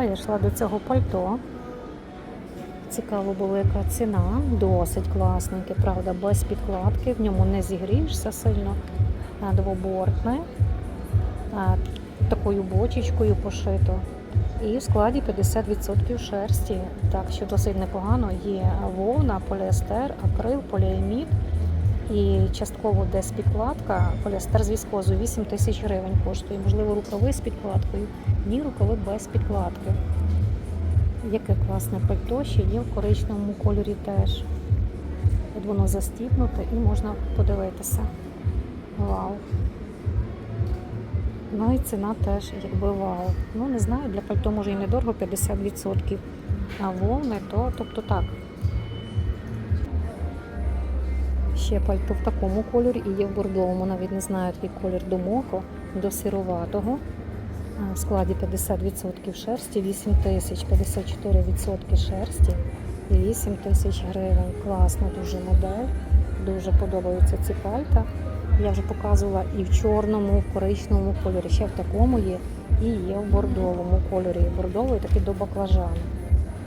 А я йшла до цього пальто. Цікаво було, яка ціна. Досить класненьке, правда, без підкладки. В ньому не зігрієшся сильно. Двобортне. Такою бочечкою пошито. І в складі 50% шерсті. Так що досить непогано. Є вовна, поліестер, акрил, поліамід. І частково десь підкладка, поліестер з віскозою 8 тисяч гривень коштує. Можливо, рукави з підкладкою. Ні, рукави без підкладки. Яке класне пальто ще є в коричневому кольорі теж. От воно застібнуте і можна подивитися. Вау. Ну і ціна теж якби вау. Ну не знаю, для пальто може і недорого 50%. А вовни, то тобто так. Ще пальто в такому кольорі і є в бордовому, навіть не знаю, який колір до моко, до сироватого. В складі 50% шерсті, 8 тисяч, 54% шерсті і 8 тисяч гривень. Класна дуже модель. Дуже подобаються ці пальта. Я вже показувала і в чорному, в коричневому кольорі. Ще в такому є, і є в бордовому кольорі. Бордовий такий до баклажану.